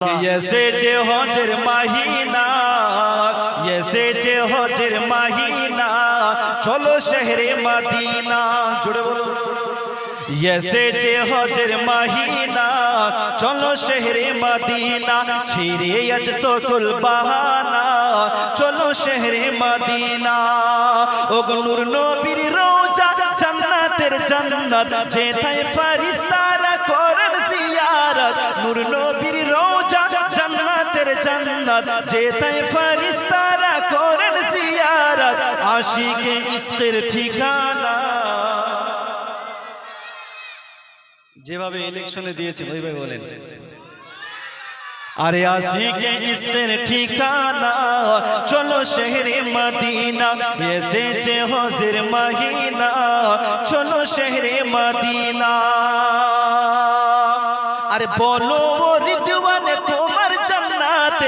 এসেছে হজের মাহিনা এসেছে হজের মাহিনা চলো শহরে মদিনা জুড়ে বলো এসেছে হজের মাহিনা চলো শহরে মদিনা ছিড়ে আজ সকল বাহানা চলো শহরে মদিনা ওগো নূর নবীর রোজা জান্নাতের জান্নাত যেথায় ফারিস্তারা করেন জিয়ারত নূর নবীর রোজা জান্নাতের জান্নাত, যেথায় ফারিস্তারা করেন জিয়ারত, আশিকে ইশকের ঠিকানা। যেভাবে ইলেকশনে দিয়েছেন, ওইভাবে বলেন। আরে আশিকে ইসকের ঠিকানা, চলো শহরে মদিনা, এসেছে হজের মহিনা, চলো শহরে মদিনা। আরে বলো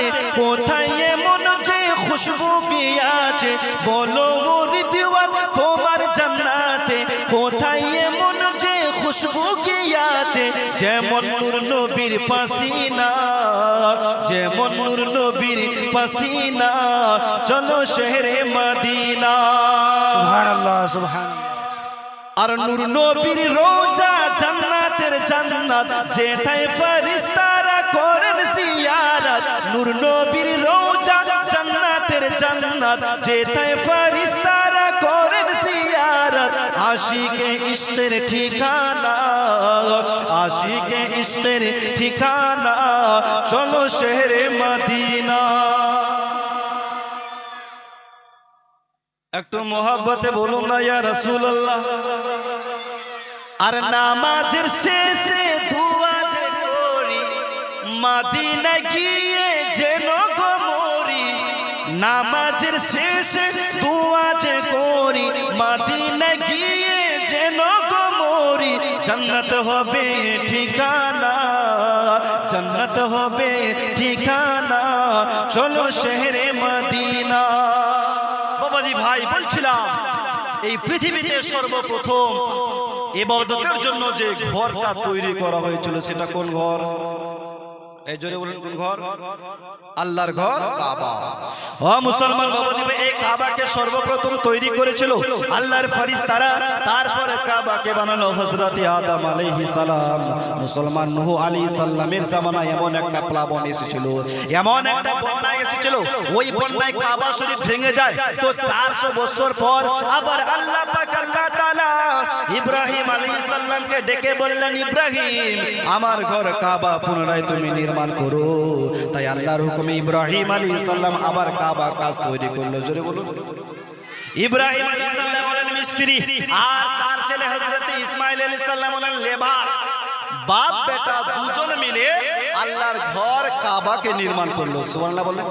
জান্নাতে কোথায় এমন যে খুশবু গিয়াছে বলো ও রিদওয়ান তোমার জান্নাতে কোথায় এমন যে খুশবু গিয়াছে যেমন নূর নবীর পাসিনা যেমন নূর নবীর পাসিনা চলো শহরে মদিনা। সুবহানাল্লাহ আর নূর নবীর রোজা জান্নাতের জান্নাত যেথায় ফেরেশতারা করেন জিয়ারত নূর নবীর জান্নাতের জান্নাত করেন জিয়ারত। আশিকে ঠিকানা আশিকে ঠিকানা, চলো শহরে মদিনা। একটু মোহাব্বতে বলুন না, ইয়া রাসূলুল্লাহ। আর নামাজের শেষে মাদিনা গিয়ে যেন গো মরি, নামাজের শেষে দুয়া যে করি মাদিনা গিয়ে যেন গো মরি হবে ঠিকানা, জান্নাত হবে ঠিকানা, চলো শহরে মদিনা। বাবাজি ভাই, বলছিলাম, এই পৃথিবীতে সর্বপ্রথম এবাদতের জন্য যে ঘরটা তৈরি করা হয়েছিল, সেটা কোন ঘর? এই জোরে বলেন কোন ঘর? আল্লাহর ঘর কাবা। ও মুসলমান বাবাজি এই কাবাকে সর্বপ্রথম তৈরি করেছিল আল্লাহর ফেরেশতারা তারপরে কাবাকে বানানো হযরত আদম আলাইহিস সালাম। মুসলমান নূহ আলাইহিস সালামের জামানায় এমন একটা প্লাবন এসেছিল এমন একটা বন্যা এসেছিল। ওই বন্যায় কাবা শরীফ ভেঙে যায়। তো 400 বছর পর আবার আল্লাহ পাক আল্লাহ তাআলা ইব্রাহিম আলাইহিস সালামকে ডেকে বললেন, ইব্রাহিম, আমার ঘর কাবা পুনরায় তুমি নির্মাণ করো। তাই আল্লাহর হুকুমে ইব্রাহিম আলাইহিস সালাম আবার কাবা কাজ তৈরি করল। জোরে বলুন। ইব্রাহিম আলাইহিস সালাম হলেন মিস্ত্রি, আর তার ছেলে হযরত ইসমাইল আলাইহিস সালাম হলেন লেবার। বাপ, বেটা দুজন মিলে আল্লাহর ঘর কাবাকে নির্মাণ করল। সুবহানাল্লাহ বললেন।